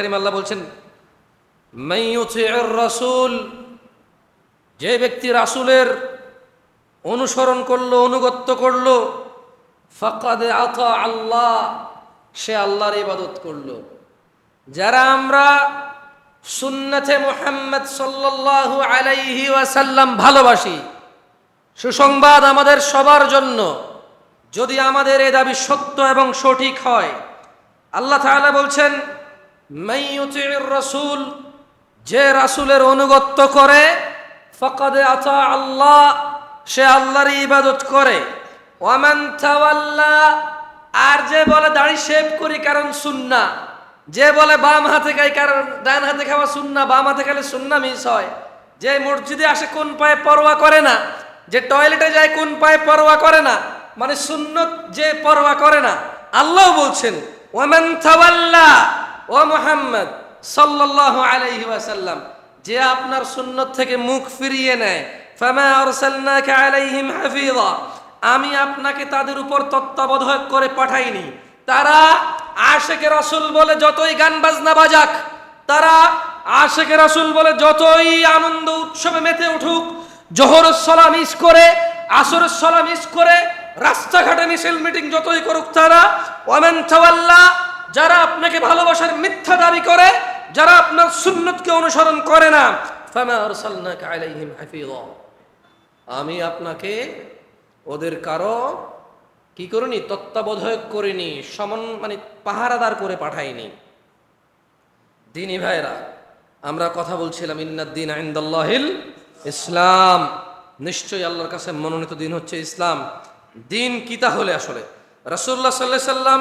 আল্লাহ বলছেন রাসূল যে ব্যক্তি রাসূলের অনুসরণ করল, অনুগত্য করল, ফাকাদে আতা আল্লাহ, সে আল্লাহর ইবাদত করল। যারা আমরা সুন্নতে মুহাম্মদ সাল্লাল্লাহু আলাইহি ওয়াসাল্লাম ভালোবাসি, সুসংবাদ আমাদের সবার জন্য, যদি আমাদের এ দাবি সত্য এবং সঠিক হয়, আল্লাহ তাআলা বলছেন রাসূল, যে রাসূলের অনুগত্য করে, ফাকাদে আতা আল্লাহ, সে আল্লাহর ইবাদত করে। আর যে বলে দাড়ি শেভ করি কারণ সুন্না, যে বলে বাম হাতে খাই কারণ ডান হাতে খাওয়া সুন্না, বাম হাতে খেলে সুন্না মিস হয়। যে মসজিদে আসে কোন পায়ে পরোয়া করে না, যে টয়লেটে যায় কোন পায়ে পরোয়া করে না মানে সুন্নত যে পরোয়া করে না, আল্লাহ বলছেন, ওয়ামান ও মুহাম্মদ সাল্লাল্লাহু আলাইহি ওয়াসাল্লাম, যে আপনার সুন্নত থেকে মুখ ফিরিয়ে নেয় আমি আপনাকে তাদের উপর তত্ত্বাবধায়ক করে পাঠাইনি। তারা আশেকে রাসূল বলে যতই গান বাজনা বাজাক, তারা আশেকে রাসূল বলে যতই আনন্দ উৎসবে মেতে উঠুক, জোহরের সলা মিস করে, আসরের সলা মিস করে, রাস্তাঘাটে মিছিল মিটিং যতই করুক তারা, ওয়ামান তাওয়াল্লা যারা আপনাকে ভালোবাসার মিথ্যা দাবি করে, যারা আপনার সুন্নতকে অনুসরণ করে না আমি আপনাকে ওদের কারও কি করিনি, তত্ত্বাবধায়ক করিনি, সমন মানে পাহারাদার করে পাঠাইনি। দিনী ভাইরা আমরা কথা বলছিলাম ইন্নাদ্দিন আইন্দাল্লাহিল ইসলাম। নিশ্চয়ই আল্লাহর কাছে মনোনীত দিন হচ্ছে ইসলাম। দিন কি তাহলে আসলে? রাসূলুল্লাহ সাল্লাহ সাল্লাম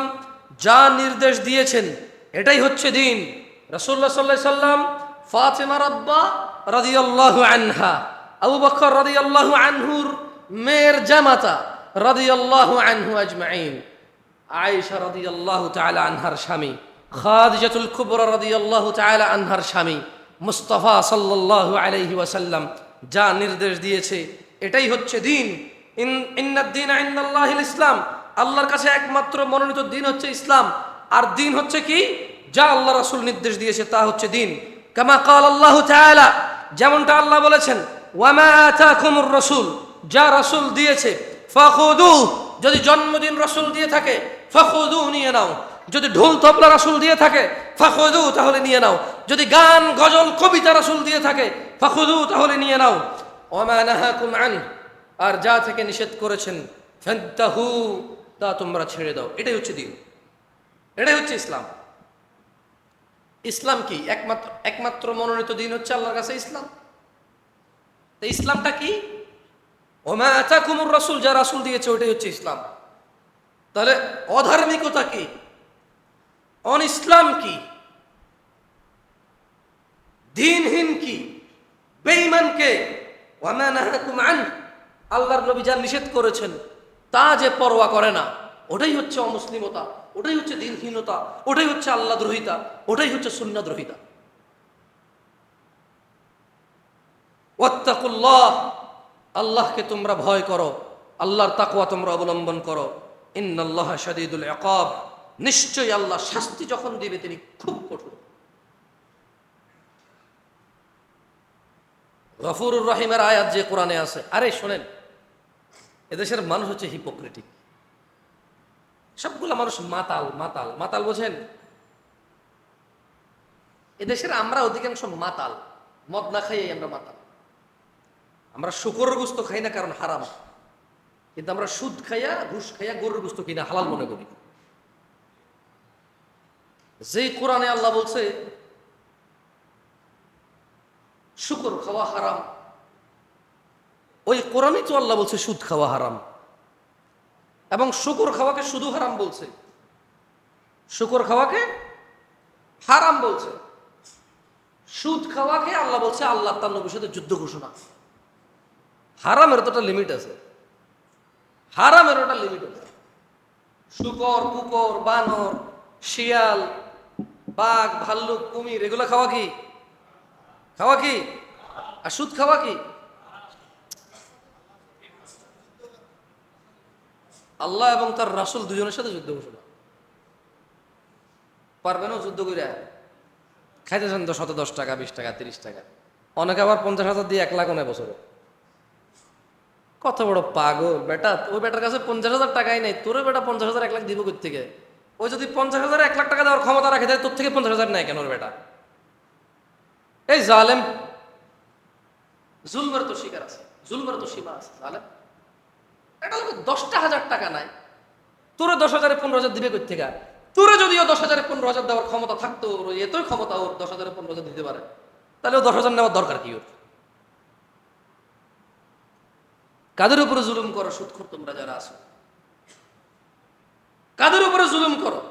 যা নির্দেশ দিয়েছেন, এটাই হচ্ছে দিন। রাসূলুল্লাহ সাল্লাহ সাল্লাম ফাতেমা রাব্বা রাদিয়াল্লাহু আনহা, আবু বকর রাদিয়াল্লাহু আনহুর মেয়ের জামাতা রাদিয়াল্লাহু আনহু আজমাইন, আয়েশা রাদিয়াল্লাহু তাআলা আনহার স্বামী, খাদিজাতুল কুবরা রাদিয়াল্লাহু তাআলা আনহার স্বামী মুস্তাফা সাল্লাল্লাহু আলাইহি ওয়াসাল্লাম যা নির্দেশ দিয়েছে, এটাই হচ্ছে দিন। ইন ইন্নাদ্দিন ইন্দাল্লাহিল ইসলাম আল্লাহর কাছে একমাত্র মনোনীত দিন হচ্ছে ইসলাম। আর দিন হচ্ছে কি? যা আল্লাহ রাসূল নির্দেশ দিয়েছে, তা হচ্ছে দিন। কামা কাল আল্লাহ যেমনটা আল্লাহ বলেছেন, ওয়ামা রাসূল যা রাসূল দিয়েছে, ফাখুদু যদি জন্মদিন রাসূল দিয়ে থাকে, ফাখুদু নিয়ে নাও। যদি ঢোল তবলা রাসূল দিয়ে থাকে, ফাখুদু তাহলে নিয়ে নাও। যদি গান, গজল, কবিতা রাসূল দিয়ে থাকে, ফাখুদু তাহলে নিয়ে নাও। ওয়ামা নাহাকুম আন আর যা থেকে নিষেধ করেছেন, ফান্তাহু তা তোমরা ছেড়ে দাও। এটাই হচ্ছে দিন। এটাই হচ্ছে ইসলাম। ইসলাম কি? একমাত্র একমাত্র মনোনীত দিন হচ্ছে আল্লাহর কাছে ইসলাম। তো ইসলামটা কি? ওমা আতাকুমুর রাসূল, যা রাসূল দিয়েছে, ওটাই হচ্ছে ইসলাম। তাহলে অধার্মিকতা কি? অন ইসলাম কি? দিনহীন কি? বেঈমান কে? ওয়ামা নাহাকুম আল্লাহর নবী যা নিষেধ করেছেন তা যে পরোয়া করে না, ওটাই হচ্ছে অমুসলিমতা, ওটাই হচ্ছে দিনহীনতা, ওটাই হচ্ছে আল্লাহ দ্রোহিতা, ওটাই হচ্ছে সুন্না দ্রোহিতা। ওয়াত্তাকুল্লাহ, আল্লাহকে তোমরা ভয় করো, আল্লাহর তাকওয়া তোমরা অবলম্বন করো। ইন্নাল্লাহ শাদীদুল ইকাব, নিশ্চয়ই আল্লাহ শাস্তি যখন দিবে তিনি খুব কঠোর। গফুরুর রহিমের আয়াত যে কোরআনে আছে, আরে শোনেন এদেশের মানুষ হচ্ছে হিপোক্রেটিক সবগুলো মানুষ মাতাল মাতাল। মাতাল বোঝেন? এদেশের আমরা অধিকাংশ মাতাল। মদ না খাইয়ে আমরা মাতাল। আমরা শুকরের গুস্ত খাই না কারণ হারাম। কিন্তু আমরা সুদ খাইয়া, ঘুষ খাইয়া গরুর গুস্ত কিনা হালাল মনে করি। যেই কোরআনে আল্লাহ বলছে, শুকর খাওয়া হারাম। ওই কোরআনই তো আল্লাহ বলছে, সুদ খাওয়া হারাম। এবং শুকর খাওয়াকে শুধু হারাম বলছে। শুকর খাওয়াকে হারাম বলছে। সুদ খাওয়াকে আল্লাহ বলছে, আল্লাহ তার নবীর সাথে যুদ্ধ ঘোষণা। হারামের তো একটা লিমিট আছে। হারামের একটা লিমিট আছে। শুকর, কুকর, বানর, শিয়াল, বাঘ, ভাল্লুক, কুমির, এগুলো খাওয়া কি? খাওয়া কি? আর সুদ খাওয়া কি? আল্লাহ এবং তার রাসূল দুজনের সাথে যুদ্ধ ঘোষণা পারবে না যুদ্ধ করে খাইতেছেন তো শত দশ টাকা, বিশ টাকা, তিরিশ টাকা। অনেকে আবার পঞ্চাশ হাজার দিয়ে এক লাখ নেয় বছরে। কত বড় পাগল বেটা, ওই বেটার কাছে পঞ্চাশ হাজার টাকাই নেই। তোর বেটা পঞ্চাশ হাজার এক লাখ দিব থেকে? ওই যদি পঞ্চাশ হাজার এক লাখ টাকা দেওয়ার ক্ষমতা রাখে দেয় তোর থেকে পঞ্চাশ হাজার নেয় কেন ওর বেটা? এই জালেম, জুলমের তো শিকার আছে, জুলমের তো সীমা আছে, জালেম। এটা লোক দশটা হাজার টাকা নাই। তোরে দশ হাজারে পনেরো হাজার দিবে কোথেকে তোরে যদিও দশ হাজারে পনেরো হাজার দেওয়ার ক্ষমতা থাকতো, ওর এতই ক্ষমতা ওর দশ হাজারে পনেরো হাজার দিতে পারে। তাহলে ও দশ হাজার নেওয়ার দরকার কি ওর? কাদের উপরে জুলুম করো, সুৎখর তোমরা যারা আসো কাদের উপরে জুলুম করো?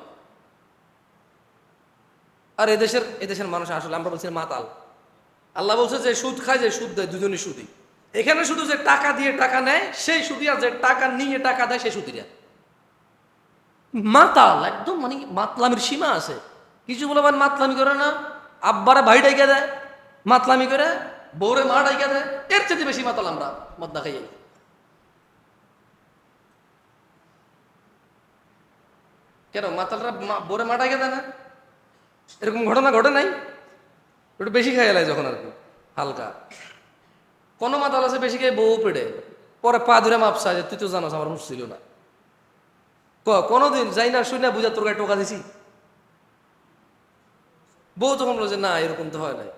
আর এদেশের এদেশের মানুষ আসলে আমরা বলছি মাতাল। আল্লাহ বলছে যে সুদ খায়, যে সুদ দেয়, দুজনই সুদি। এখানে শুধু যে টাকা দিয়ে টাকা নেয়, সেই সুদি আর যে টাকা নিয়ে টাকা দেয়, সেই সুদিরা মাতাল, একদম মানে মাতলামির সীমা আছে। কিছু বলে মাতলামি করে না? আব্বারা ভাই ডাইকা দেয়, মাতলামি করে বৌরে মা ডাইকা দেয়, এর চেয়ে বেশি মাতাল আমরা মদ্দা খাইয়ে কেন, মাতালরা বউরে মা ডাইকা দেয় না? এরকম ঘটনা ঘটে নাই? একটু বেশি খাই এলাই যখন আর কি, হালকা। কোনো মাতাল আছে বেশি খেয়ে বউ পেড়ে। পরে পা ধরে মাপসা যে, তুই তো জানাস আমার হুঁশ ছিল না। ক, কোনোদিন যাই না শুই না বুঝা তোর গায়ে টোকা দিছি? বউ তখন বলে যে, না, এরকম তো হয় নাই।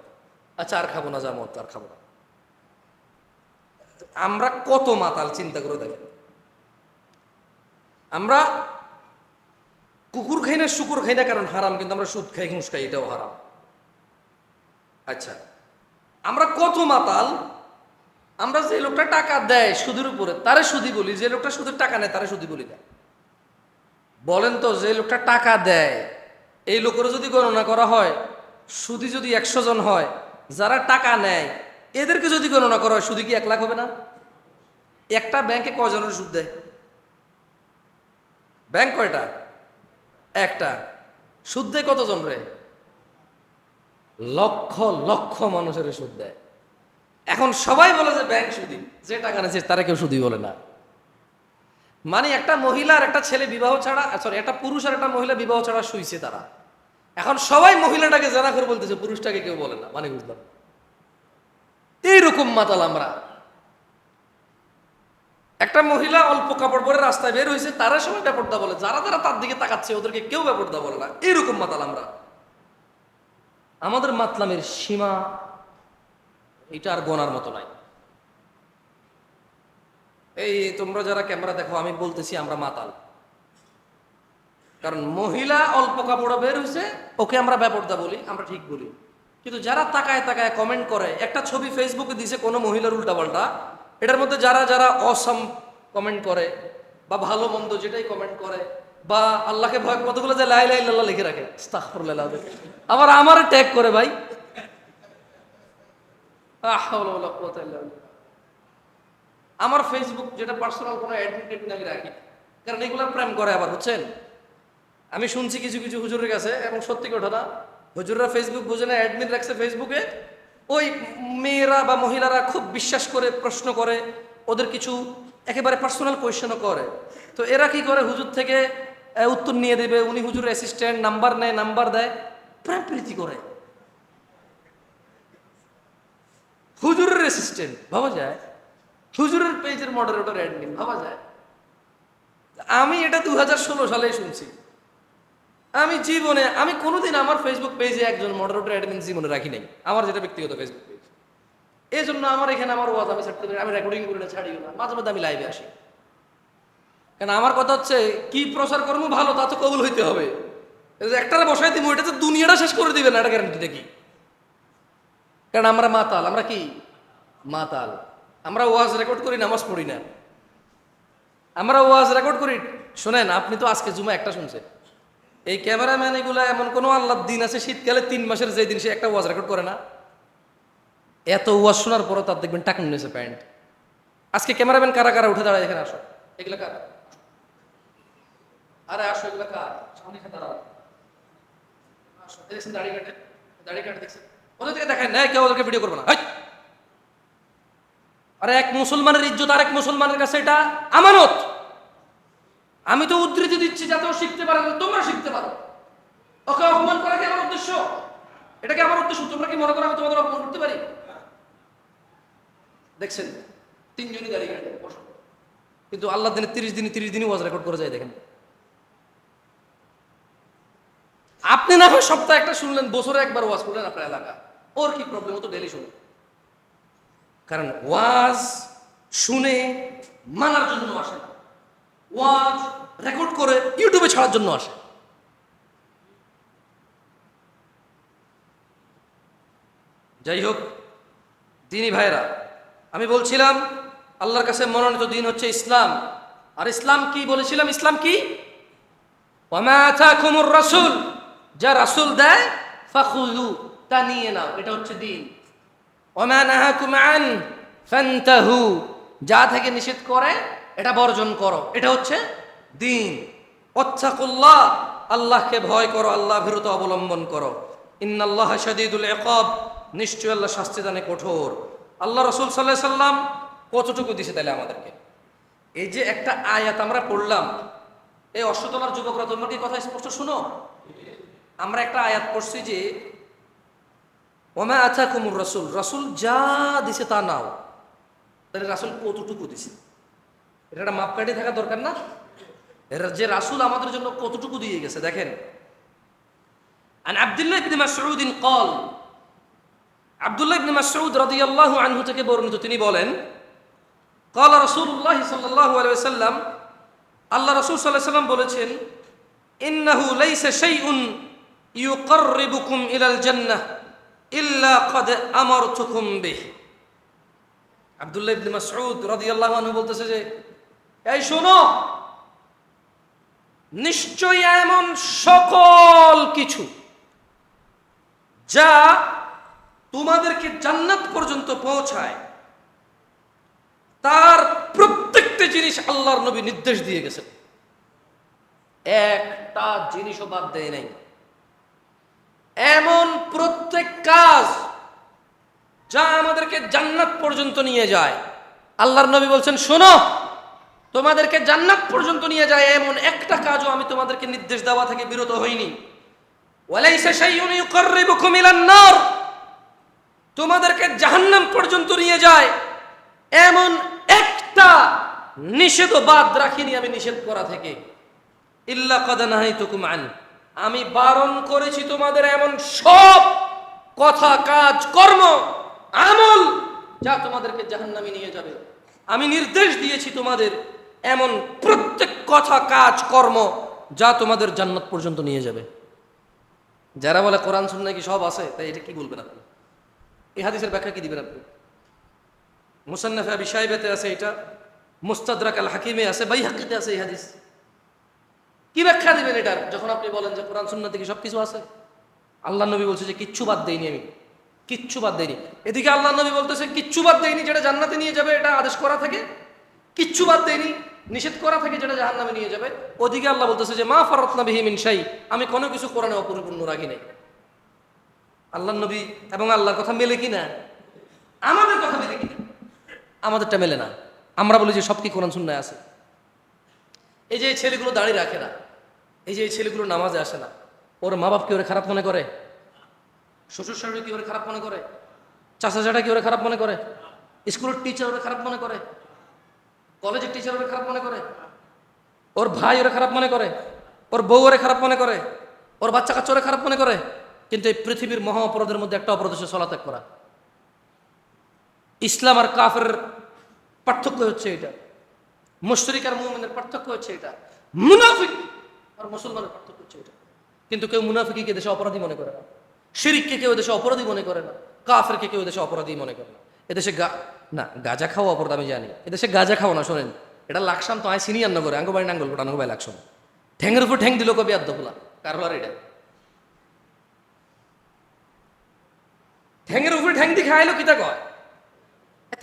আচ্ছা আর খাব না, যা মত, আর খাব না। আমরা কত মাতাল, চিন্তা করে দেখেন। আমরা কুকুর খাই না, শুকুর খাই না, কারণ হারাম, কিন্তু আমরা সুদ খাই, ঘুষ খাই, এটাও হারাম। আচ্ছা আমরা কত মাতাল আমরা যে লোকটা টাকা দেয় সুদের উপরে, তারে সুদি বলি। যে লোকটা সুদের টাকা নেয়, তারে সুদি বলি না। বলেন তো, যে লোকটা টাকা দেয়, এই লোকের যদি গণনা করা হয় সুদি যদি একশো জন হয়, যারা টাকা নেয়, এদেরকে যদি গণনা করা হয়, সুদি কি এক লাখ হবে না? একটা ব্যাংকে কয়জনের সুদ দেয়? ব্যাংক কয়টা? একটা। সুদ দেয় কতজন রে? লক্ষ লক্ষ মানুষের সুদ দেয়। এখন সবাই বলে যে ব্যাংক সুদি। যে টাকা নেছে তারা কেউ সুদি বলে না। মানে একটা মহিলা আর একটা ছেলে বিবাহ ছাড়া সরি একটা পুরুষ আর একটা মহিলা বিবাহ ছাড়া শুইছে তারা। এখন সবাই মহিলাটাকে জানা করে বলতেছে, পুরুষটাকে কেউ বলে না। মানে বুঝলাম। এইরকম মাতাল আমরা। একটা মহিলা অল্প কাপড় পরে রাস্তায় বের হয়েছে তারা সবাই ব্যাপারটা বলে। যারা যারা তার দিকে তাকাচ্ছে, ওদেরকে কেউ ব্যাপারটা বলে না। এইরকম মাতাল আমরা। আমাদের মাতলামের সীমা এটা আর গোনার মতো নাই। এই তোমরা যারা ক্যামেরা দেখো, আমি বলতেছি আমরা মাতাল। কারণ মহিলা অল্প কাপড় বের হয়েছে ওকে আমরা ব্যাপারটা বলি, আমরা ঠিক বলি। কিন্তু যারা তাকায় তাকায় কমেন্ট করে, একটা ছবি ফেসবুকে দিছে কোনো মহিলার উল্টাপাল্টা, এটার মধ্যে যারা যারা অসম কমেন্ট করে, বা ভালো মন্দ যেটাই কমেন্ট করে, বা আল্লাহকে ভয় কতগুলো যে লাই লাই লিখে রাখে আবার আমার ট্যাগ করে ভাই আমার ফেসবুক যেটা পার্সোনাল কোনো অ্যাডমিন টেডমিন আমি রাখি। কারণ এগুলো প্রেম করে আবার, বুঝছেন? আমি শুনছি কিছু কিছু হুজুরের কাছে, এবং সত্যি ঘটনা হুজুররা ফেসবুক বুঝে না অ্যাডমিট রাখছে ফেসবুকে ওই মেয়েরা বা মহিলারা খুব বিশ্বাস করে, প্রশ্ন করে, ওদের কিছু একেবারে পার্সোনাল কোয়েশ্চেনও করে। তো এরা কি করে? হুজুর থেকে উত্তর নিয়ে দেবে, উনি হুজুরের অ্যাসিস্ট্যান্ট নাম্বার নেয় নাম্বার দেয়। প্রেম প্রীতি করে। হুজুরের অ্যাসিস্ট্যান্ট ভাবা যায়? হুজুরের পেজের মডারেটর অ্যাডমিন ভাবা যায়? আমি এটা দু হাজার ষোলো সালে শুনছি। আমি জীবনে, আমি কোনোদিন আমার ফেসবুক পেজে একজন মডারেটর অ্যাডমিন জীবনে রাখি নাই। আমার যেটা ব্যক্তিগত ফেসবুক পেজ এই জন্য আমার এখানে আমার ওয়াজ আমি ছাড়তে আমি রেকর্ডিং করি না ছাড়িও না। মাঝে মধ্যে আমি লাইভে আসি। কেন আমার কথা হচ্ছে, কি প্রচার কর্ম ভালো, তা তো কবুল হইতে হবে। একটারে বসাই দিব, এটা তো দুনিয়াটা শেষ করে দিবে না, এটা গ্যারান্টিটা কি? কারণ আমরা মাতাল, আমরা কি? মাতাল। আমরা ওয়াজ রেকর্ড করি, নামাজ পড়ি না। আমরা ওয়াজ রেকর্ড করি। শোনেন, আপনি তো আজকে জুমা একটা শুনছেন। এই ক্যামেরাম্যান এগুলা এমন কোনো আল্লাহর দিন আছে, শীতকালে তিন মাসের যে দিন সে একটা ওয়াজ রেকর্ড করে না? এত ওয়াজ শোনার পরও তার দেখবেন টাকা নিয়েছে প্যান্ট। আজকে ক্যামেরাম্যান কারা কারা উঠে দাঁড়ায়, এখানে আসো। এগুলো কারা? আরে আসো, এগুলো কার? দাঁড়াও। আসো, দেখছেন দাড়ি কাটে? দাড়ি কাটে, দেখছেন? ওদের থেকে দেখায় না কেউ ওদেরকে ভিডিও করবে না! আরে এক মুসলমানের ইজ্জত এক মুসলমানের কাছে এটা আমানত। আমি তো উদ্ধৃতি দিচ্ছি যাতে ও শিখতে পারে তোমরা শিখতে পারো। ওকে অপমান করা কি আমার উদ্দেশ্য? এটাকে আমার উদ্দেশ্য? তোমরা কি মনে করো আমি তোমাদের অপমান করতে পারি? দেখছেন, তিনজনই দাঁড়িয়ে বসো। কিন্তু আল্লাহ দিনে তিরিশ দিনে তিরিশ দিনই ওয়াজ রেকর্ড করে যায়, দেখেন। আপনি না হয় সপ্তাহে একটা শুনলেন, বছরে একবার ওয়াজ করলেন আপনার এলাকা। ওর কি প্রবলেম ও তো ডেলি শুনুন কারণ ওয়াজ শুনে মানার জন্য আসে ওয়াজ রেকর্ড করে ইউটিউবে ছাড়ার জন্য আসে। যাই হোক, দিনী ভাইরা আমি বলছিলাম, আল্লাহর কাছে মনোনীত দিন হচ্ছে ইসলাম। আর ইসলাম কি বলেছিলাম? ইসলাম কি? রাসূল। যা রাসূল দেয় তা নিয়ে নাও, এটা হচ্ছে দিন। ওমা নাহাকুম আন ফান্তাহু, যা থেকে নিষেধ করে, এটা বর্জন করো। এটা হচ্ছে দিন। অত্থাকুল্লাহ আল্লাহকে ভয় করো, আল্লাহ বিরত অবলম্বন করো। ইন্নাল্লাহ শাদীদুল ইকাব নিশ্চয় আল্লাহ শাস্তি দানে কঠোর। আল্লাহ রসুল সাল্লাহ সাল্লাম কতটুকু দিছে তাহলে আমাদেরকে? এই যে একটা আয়াত আমরা পড়লাম, এই অশ্বতলার যুবকরা তোমরা কি কথা স্পষ্ট শুনো? আমরা একটা আয়াত পড়ছি যে ওমা আথা কুমুর রসুল রসুল যা দিছে তা নাও তাহলে রাসুল কতটুকু দিছে এটা একটা মাপকাঠি থাকা দরকার না এর যে রাসুল আমাদের জন্য কতটুকু দিয়ে গেছে দেখেন عن عبد الله بن مسعود قال আব্দুল্লাহ ইবনে মাসউদ রাদিয়াল্লাহু আনহু থেকে বর্ণিত তিনি বলেন قال رسول الله صلى الله عليه وسلم আল্লাহ রাসূল সাল্লাল্লাহু আলাইহি সাল্লাম বলেছেন ইন্নাহু লাইসা শাইউন ইউকাররিবুকুম ইলাল জান্নাহ ইল্লা ক্বাদ আমারতুকুম বিহ। আব্দুল্লাহ ইবনে মাসউদ রাদিয়াল্লাহু আনহু বলতেছে যে, এই শোনো, নিশ্চয়ই এমন সকল কিছু যা তোমাদেরকে জান্নাত পর্যন্ত পৌঁছায়, তার প্রত্যেকটা জিনিস আল্লাহর নবী নির্দেশ দিয়ে গেছেন। একটা জিনিসও বাদ দেয় নাই। এমন প্রত্যেক কাজ যা আমাদেরকে জান্নাত পর্যন্ত নিয়ে যায়। আল্লাহর নবী বলছেন, শোনো, তোমাদেরকে জান্নাত পর্যন্ত নিয়ে যায় এমন একটা কাজও আমি তোমাদেরকে নির্দেশ দেওয়া থেকে বিরত হইনি। তোমাদেরকে জাহান্নাম পর্যন্ত নিয়ে যায়। এমন একটা নিষেধ বাদ রাখিনি আমি নিষেধ করা থেকে। ইল্লা কদা নাহাই তুকুম আন আমি বারণ করেছি তোমাদের এমন সব কথা, কাজ, কর্ম, আমল যা তোমাদেরকে জাহান্নামে নিয়ে যাবে। আমি নির্দেশ দিয়েছি তোমাদের এমন প্রত্যেক কথা, কাজ, কর্ম যা তোমাদের জান্নাত পর্যন্ত নিয়ে যাবে। যারা বলে কোরআন শুননা কি সব আছে, তাই এটা কি বলবেন আপনি? এই হাদিসের ব্যাখ্যা কি দিবেন আপনি? মুসান্নাফ আবি সাহেবেতে আছে এটা, মুস্তাদরাক আল হাকিমে আছে বাই হাকিতে আছে এই হাদিস। কি ব্যাখ্যা দিবেন এটার? যখন আপনি বলেন যে কোরআন, সুন্নাতে কি সব কিছু আছে, আল্লাহ নবী বলছে যে কিচ্ছু বাদ দেয়নি আমি। কিচ্ছু বাদ দেয়নি এদিকে আল্লাহ নবী বলতেছে, কিচ্ছু বাদ দেয়নি যেটা জান্নাতে নিয়ে যাবে, এটা আদেশ করা থাকে। কিচ্ছু বাদ দেয়নি নিষেধ করা থাকে যেটা জাহান্নামে নিয়ে যাবে। ওদিকে আল্লাহ বলতেছে যে, মা ফারতনা বিহি মিন শাই, আমি কোনো কিছু কোরআনে অপরিপূর্ণ রাখি নাই। আল্লাহ নবী এবং আল্লাহর কথা মেলে কিনা আমাদের কথা মেলে কিনা আমাদেরটা মেলে না। আমরা বলি যে সব কি কোরআন শুননায় আছে। এই যে এই ছেলেগুলো দাঁড়িয়ে রাখে না, এই যে এই ছেলেগুলো নামাজে আসে না, ওর মা বাপ কি ওরে খারাপ মনে করে? শ্বশুর শাশুড়ি কি ওরে খারাপ মনে করে? চাচা চাটা কি ওরে খারাপ মনে করে? স্কুলের টিচার ওরা খারাপ মনে করে? কলেজের টিচার ওরা খারাপ মনে করে? ওর ভাই ওরা খারাপ মনে করে? ওর বউ ওরে খারাপ মনে করে? ওর বাচ্চা কাচ্চা ওরা খারাপ মনে করে? কিন্তু এই পৃথিবীর মহা অপরাধের মধ্যে একটা অপরাধ হচ্ছে সলাত্যাগ করা। ইসলাম আর কাফের পার্থক্য হচ্ছে এটা মুশরিক আর মুমিনের পার্থক্য হচ্ছে এটা। মুনাফিক আর মুসলমানের পার্থক্য হচ্ছে এটা। কিন্তু কেউ মুনাফিককে দেশে অপরাধী মনে করে না। শিরিককে কেউ দেশে অপরাধী মনে করে না। কাফেরকে কেউ দেশে অপরাধী মনে করে না। এদেশে গা না, গাঁজা খাওয়া অপরাধ আমি জানি। এদেশে গাঁজা খাওয়া না, শোনেন। এটা লাকসাম তো আয় সিনিয়র নগরে আঙ্গো বাড়ি নাঙ্গল গোটা আঙ্গো বাড়ি লাকসাম। ঠ্যাংয়ের উপর ঠ্যাং দিল কবি আদ্যফুলা কারবার এটা? ঠ্যাংয়ের উপরে ঠ্যাং দিয়ে খাইলো, কিতা কয়?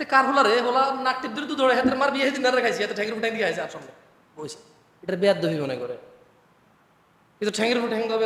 কার হলা রে? হলা নাক টিপ ধরে তো হাতের মার বিয়ে দিন খাইছি, এত ঠ্যাংয়ের ফুটাই দিয়ে খাইছে আর সঙ্গে। বলছে এটা বেয়াদ মনে করে। কিন্তু ঠ্যাংয়ের ফুটাই দেবে